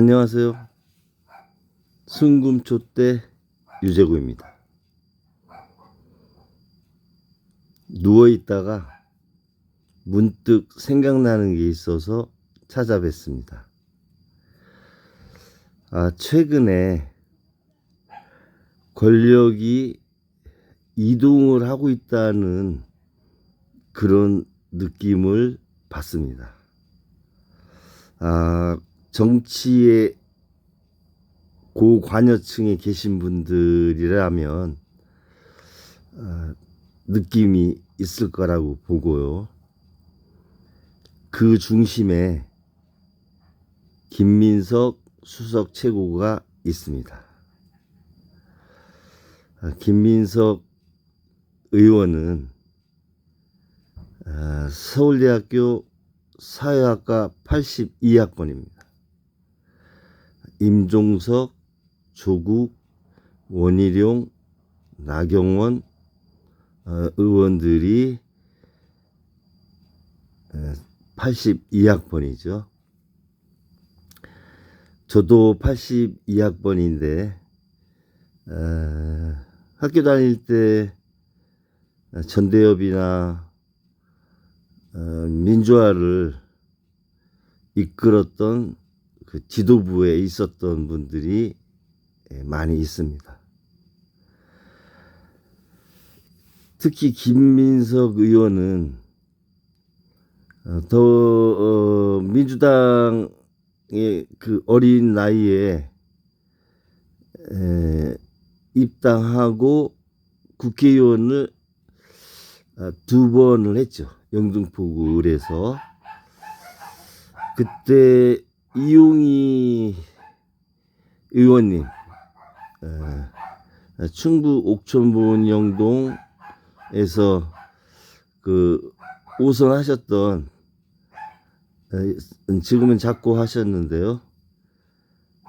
안녕하세요. 순금초대 유재구입니다. 누워 있다가 문득 생각나는 게 있어서 찾아뵀습니다. 아, 최근에 권력이 이동을 하고 있다는 그런 느낌을 받습니다. 아, 정치의 고관여층에 계신 분들이라면 아, 느낌이 있을 거라고 보고요. 그 중심에 김민석 수석 최고가 있습니다. 아, 김민석 의원은 아, 서울대학교 사회학과 82학번입니다. 임종석, 조국, 원희룡, 나경원 어, 의원들이 82학번이죠. 저도 82학번인데 어, 학교 다닐 때 전대협이나 어, 민주화를 이끌었던 그 지도부에 있었던 분들이 예, 많이 있습니다. 특히 김민석 의원은 어, 더 어, 민주당의 그 어린 나이에 에, 입당하고 국회의원을 아, 두 번을 했죠. 영등포구 을에서 그때 이용희 의원님 에, 충북 옥천본 영동에서 그 오선하셨던 에, 지금은 작고 하셨는데요.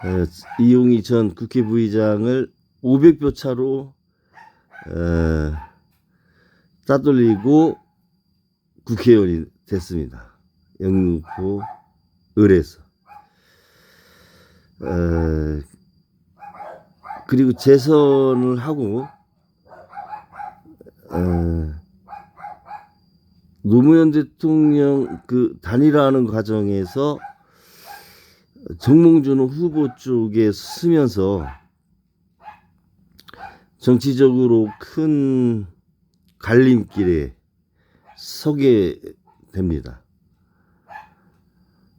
에, 이용희 전 국회 부의장을 500표 차로 에, 따돌리고 국회의원이 됐습니다. 영등포 을에서. 에, 그리고 재선을 하고 에, 노무현 대통령 그 단일화하는 과정에서 정몽준 후보 쪽에 쓰면서 정치적으로 큰 갈림길에 서게 됩니다.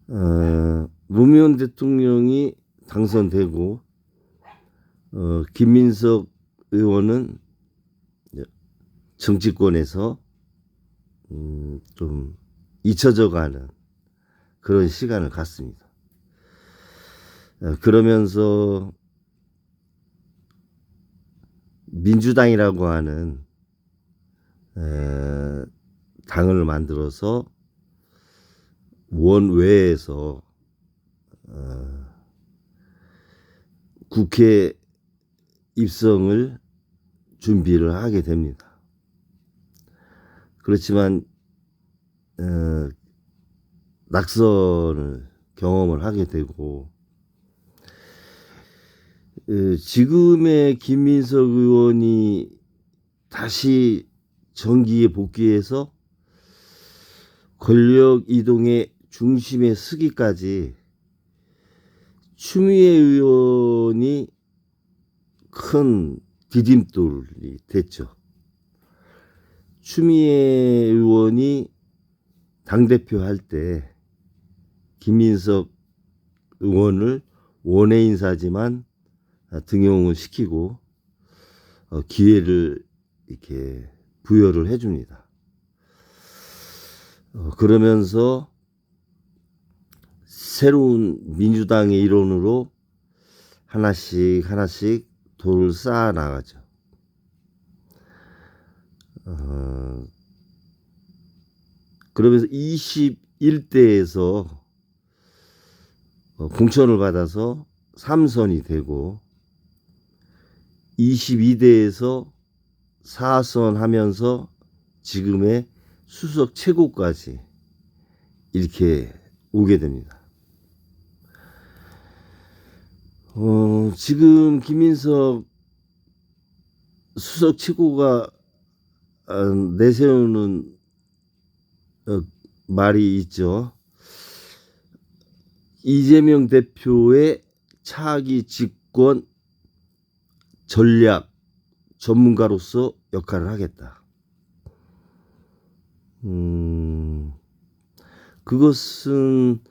어, 노무현 대통령이 당선되고 어, 김민석 의원은 정치권에서 음, 좀 잊혀져 가는 그런 시간을 갖습니다. 어, 그러면서 민주당이라고 하는 에, 당을 만들어서 원외에서 어, 국회 입성을 준비를 하게 됩니다. 그렇지만 어, 낙선을 경험을 하게 되고 어, 지금의 김민석 의원이 다시 정기에 복귀해서 권력 이동의 중심에 서기까지 추미애 의원이 큰 디딤돌이 됐죠. 추미애 의원이 당대표 할 때 김민석 의원을 원외 인사지만 등용을 시키고 어, 기회를 이렇게 부여를 해줍니다. 어, 그러면서 새로운 민주당의 일원으로 하나씩 하나씩 돌을 쌓아 나가죠. 어, 그러면서 21대에서 어, 공천을 받아서 3선이 되고 22대에서 4선 하면서 지금의 수석 최고까지 이렇게 오게 됩니다. 어, 지금 김민석 수석 최고가 어, 내세우는 어, 말이 있죠. 이재명 대표의 차기 집권 전략 전문가로서 역할을 하겠다. 음, 그것은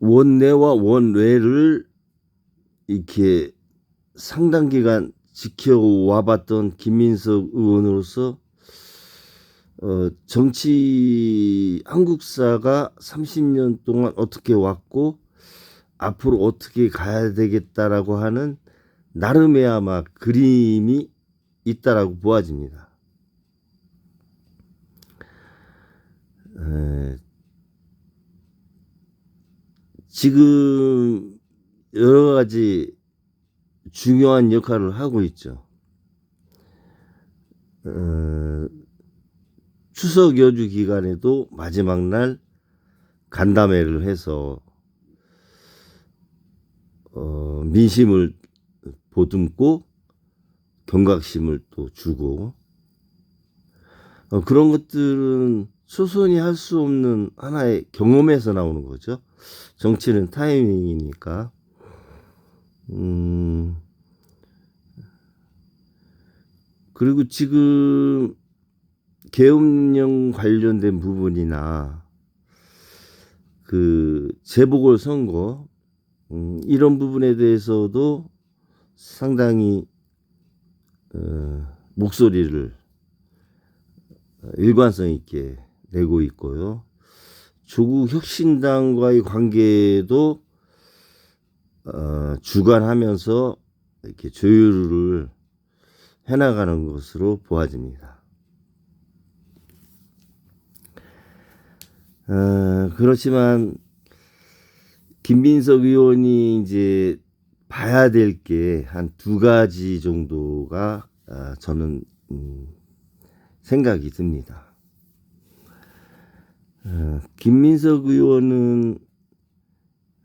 원내와 원외를 이렇게 상당 기간 지켜와 봤던 김민석 의원으로서 어, 정치 한국사가 30년 동안 어떻게 왔고 앞으로 어떻게 가야 되겠다라고 하는 나름의 아마 그림이 있다라고 보아집니다. 에, 지금 여러 가지 중요한 역할을 하고 있죠. 어, 추석 여주 기간에도 마지막 날 간담회를 해서 어, 민심을 보듬고 경각심을 또 주고 어, 그런 것들은 소손이 할 수 없는 하나의 경험에서 나오는 거죠. 정치는 타이밍이니까. 음, 그리고 지금 계엄령 관련된 부분이나 그 재보궐 선거 음, 이런 부분에 대해서도 상당히 어, 목소리를 일관성 있게 내고 있고요. 조국 혁신당과의 관계도 어, 주관하면서 이렇게 조율을 해나가는 것으로 보아집니다. 어, 그렇지만 김민석 의원이 이제 봐야 될 게 한 두 가지 정도가 아, 저는 음, 생각이 듭니다. 어, 김민석 의원은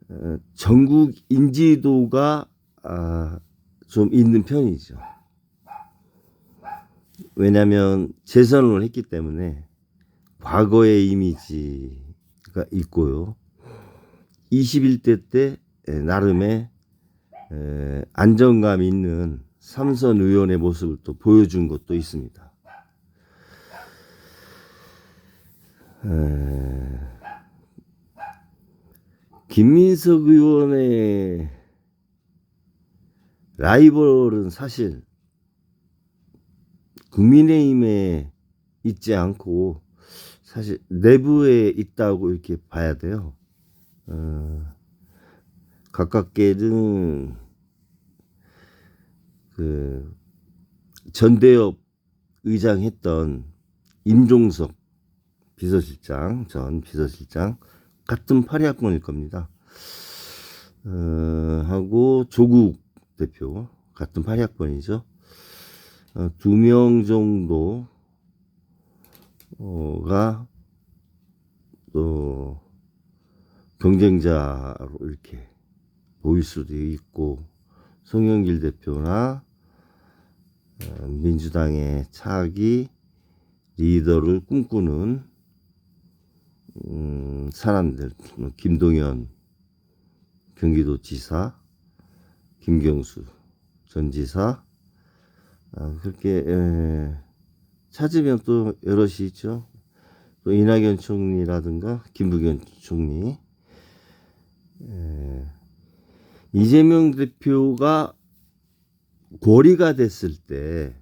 어, 전국 인지도가 아, 좀 있는 편이죠. 왜냐하면 재선을 했기 때문에 과거의 이미지가 있고요. 21대 때 에, 나름의 에, 안정감 있는 삼선 의원의 모습을 또 보여준 것도 있습니다. 에, 김민석 의원의 라이벌은 사실 국민의힘에 있지 않고 사실 내부에 있다고 이렇게 봐야 돼요. 어, 가깝게는 그 전대협 의장 했던 임종석 비서실장 전 비서실장 같은 파리학번일 겁니다. 어, 하고 조국 대표 같은 파리학번이죠. 어, 두명 정도 가 또 경쟁자로 이렇게 보일 수도 있고 송영길 대표나 어, 민주당의 차기 리더를 꿈꾸는 음, 사람들 김동연 경기도 지사 김경수 전 지사 아, 그렇게 에, 찾으면 또 여럿이 있죠. 또 이낙연 총리라든가 김부겸 총리 에, 이재명 대표가 고리가 됐을 때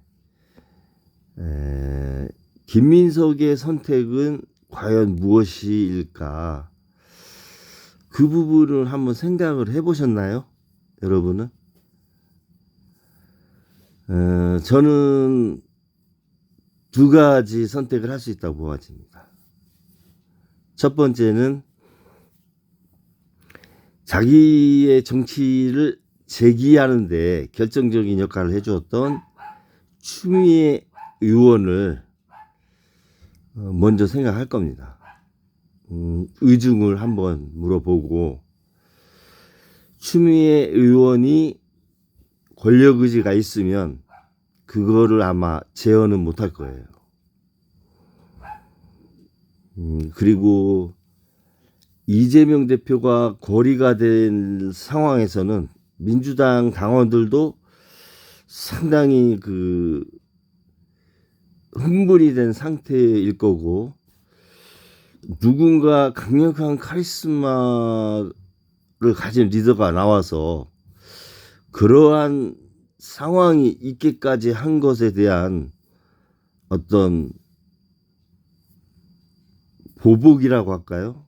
에, 김민석의 선택은 과연 무엇일까? 그 부분을 한번 생각을 해보셨나요? 여러분은? 어, 저는 두 가지 선택을 할 수 있다고 보아집니다. 첫 번째는 자기의 정치를 제기하는데 결정적인 역할을 해주었던 추미애 의원을 어, 먼저 생각할 겁니다. 음, 의중을 한번 물어보고 추미애 의원이 권력 의지가 있으면 그거를 아마 제어는 못할 거예요. 음, 그리고 이재명 대표가 거리가 된 상황에서는 민주당 당원들도 상당히 그 흥분이 된 상태일 거고 누군가 강력한 카리스마를 가진 리더가 나와서 그러한 상황이 있기까지 한 것에 대한 어떤 보복이라고 할까요?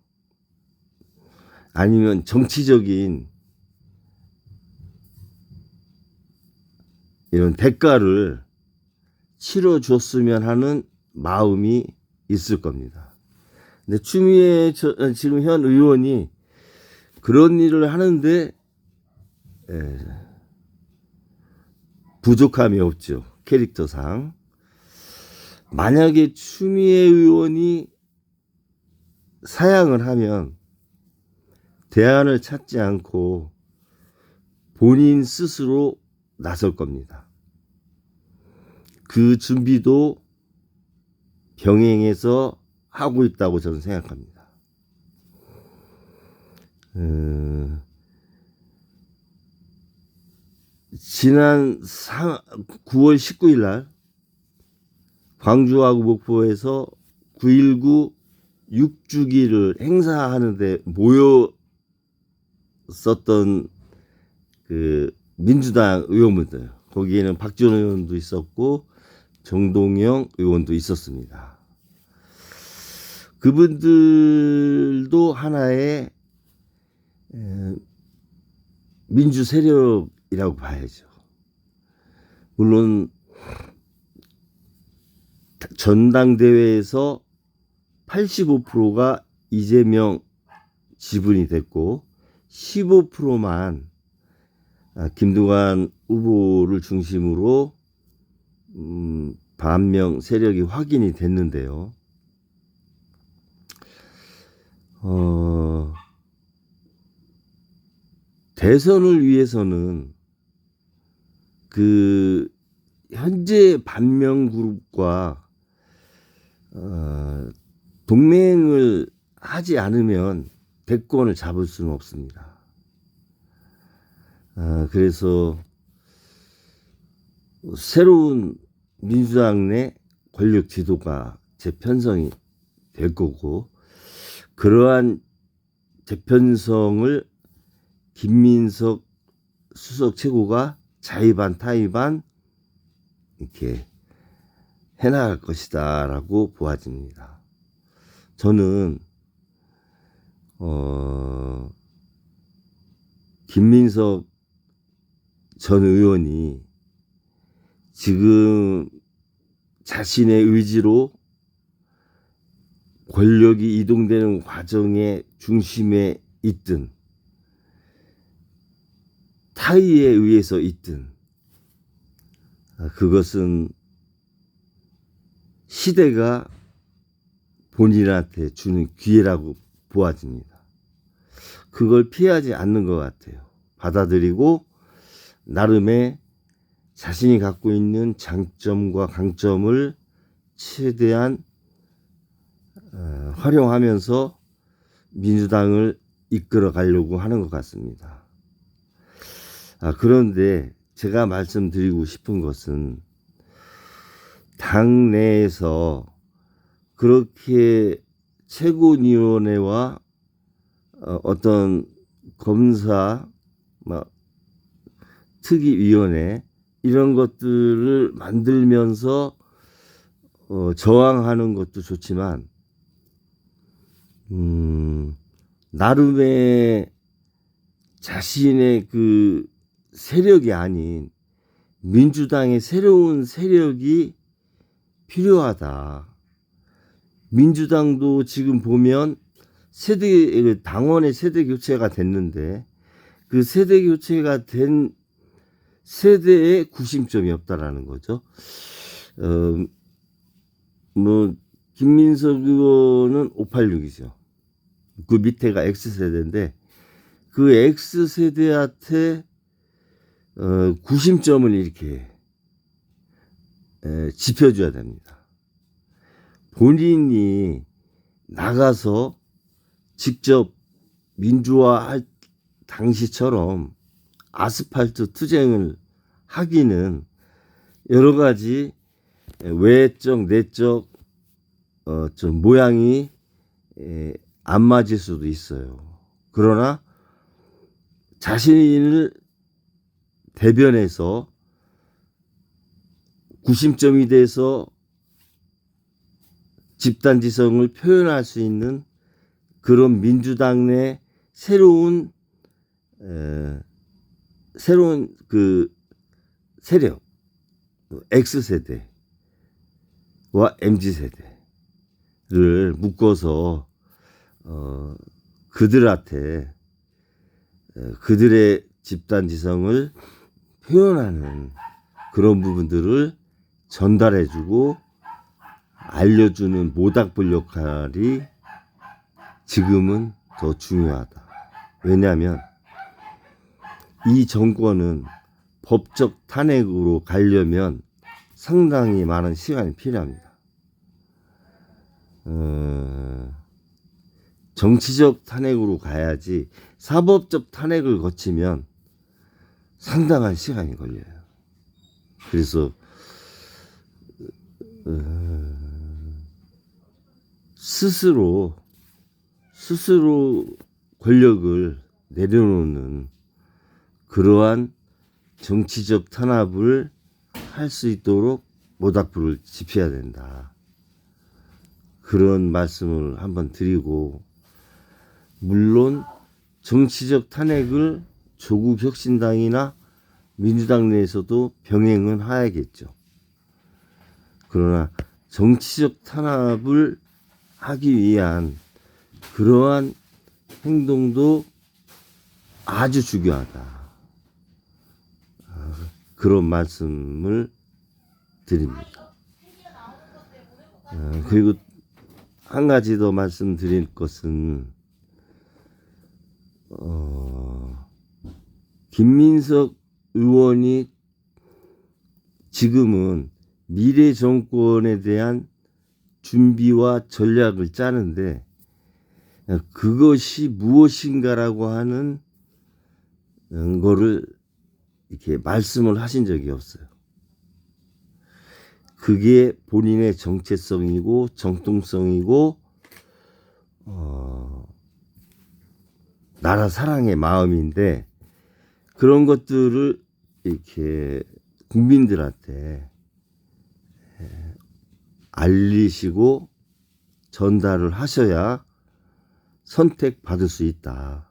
아니면 정치적인 이런 대가를 치러 줬으면 하는 마음이 있을 겁니다. 근데 추미애 저- 어, 지금 현 의원이 그런 일을 하는데 에, 부족함이 없죠. 캐릭터상. 만약에 추미애 의원이 사양을 하면 대안을 찾지 않고 본인 스스로 나설 겁니다. 그 준비도 병행해서 하고 있다고 저는 생각합니다. 음, 지난 9월 19일 날 광주하고 목포에서 9.19 6주기를 행사하는데 모였었던 그 민주당 의원분들 거기에는 박지원 의원도 있었고 정동영 의원도 있었습니다. 그분들도 하나의 에, 민주 세력이라고 봐야죠. 물론 전당대회에서 85%가 이재명 지분이 됐고 15%만 아, 김두관 후보를 중심으로 음, 반명 세력이 확인이 됐는데요. 어, 대선을 위해서는 그 현재 반명 그룹과 어, 동맹을 하지 않으면 대권을 잡을 수는 없습니다. 아, 그래서 새로운 민주당 내 권력 지도가 재편성이 될 거고 그러한 재편성을 김민석 수석 최고가 자의반 타의반 이렇게 해나갈 것이다라고 보아집니다. 저는 어 김민석 전 의원이 지금 자신의 의지로 권력이 이동되는 과정의 중심에 있든 타의에 의해서 있든 아, 그것은 시대가 본인한테 주는 기회라고 보아집니다. 그걸 피하지 않는 것 같아요. 받아들이고 나름의 자신이 갖고 있는 장점과 강점을 최대한 어, 활용하면서 민주당을 이끌어 가려고 하는 것 같습니다. 아, 그런데 제가 말씀드리고 싶은 것은 당 내에서 그렇게 최고위원회와 어, 어떤 검사, 막 특위위원회 이런 것들을 만들면서 어, 저항하는 것도 좋지만 음, 나름의 자신의 그 세력이 아닌 민주당의 새로운 세력이 필요하다. 민주당도 지금 보면 세대 당원의 세대 교체가 됐는데 그 세대 교체가 된 세대에 구심점이 없다라는 거죠. 어, 뭐 김민석 의원은 586이죠. 그 밑에가 X세대인데 그 X 세대한테 어, 구심점을 이렇게 에, 짚어줘야 됩니다. 본인이 나가서 직접 민주화 할 당시처럼 아스팔트 투쟁을 하기는 여러 가지 외적 내적 어, 좀 모양이 에, 안 맞을 수도 있어요. 그러나 자신을 대변해서 구심점이 돼서 집단지성을 표현할 수 있는 그런 민주당 내 새로운 에, 새로운 그 세력 X 세대와 MZ 세대를 묶어서 어, 그들한테 에, 그들의 집단 지성을 표현하는 그런 부분들을 전달해주고 알려주는 모닥불 역할이 지금은 더 중요하다. 왜냐하면 이 정권은 법적 탄핵으로 가려면 상당히 많은 시간이 필요합니다. 어, 정치적 탄핵으로 가야지 사법적 탄핵을 거치면 상당한 시간이 걸려요. 그래서 어, 스스로 스스로 권력을 내려놓는 그러한 정치적 탄압을 할 수 있도록 모닥불을 지펴야 된다. 그런 말씀을 한번 드리고 물론 정치적 탄핵을 조국 혁신당이나 민주당 내에서도 병행은 해야겠죠. 그러나 정치적 탄압을 하기 위한 그러한 행동도 아주 중요하다. 아, 그런 말씀을 드립니다. 아, 그리고 한 가지 더 말씀드릴 것은 어, 김민석 의원이 지금은 미래 정권에 대한 준비와 전략을 짜는데 그것이 무엇인가라고 하는 거를 이렇게 말씀을 하신 적이 없어요. 그게 본인의 정체성이고 정통성이고 어, 나라 사랑의 마음인데 그런 것들을 이렇게 국민들한테 알리시고 전달을 하셔야 선택받을 수 있다.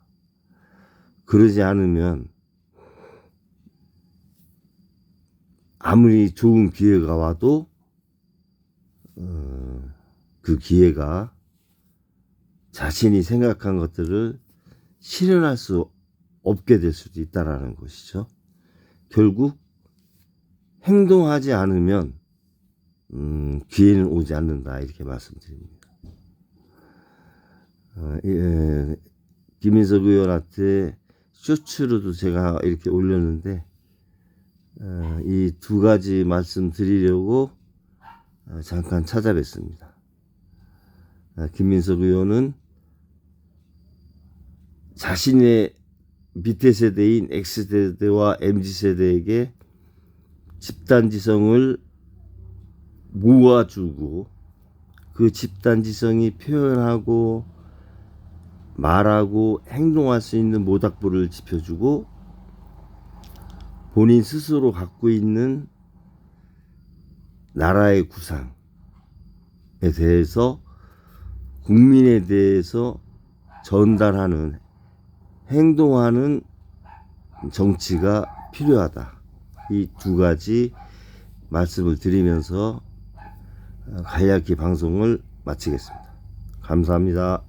그러지 않으면 아무리 좋은 기회가 와도 어, 그 기회가 자신이 생각한 것들을 실현할 수 없게 될 수도 있다라는 것이죠. 결국 행동하지 않으면 음, 기회는 오지 않는다 이렇게 말씀드립니다. 어, 예, 김인석 의원한테 쇼츠로도 제가 이렇게 올렸는데 어, 이 두 가지 말씀 드리려고 어, 잠깐 찾아뵙습니다. 어, 김민석 의원은 자신의 밑에 세대인 X세대와 MZ세대에게 집단지성을 모아주고 그 집단지성이 표현하고 말하고 행동할 수 있는 모닥불을 지펴주고 본인 스스로 갖고 있는 나라의 구상에 대해서 국민에 대해서 전달하는 행동하는 정치가 필요하다. 이 두 가지 말씀을 드리면서 간략히 방송을 마치겠습니다. 감사합니다.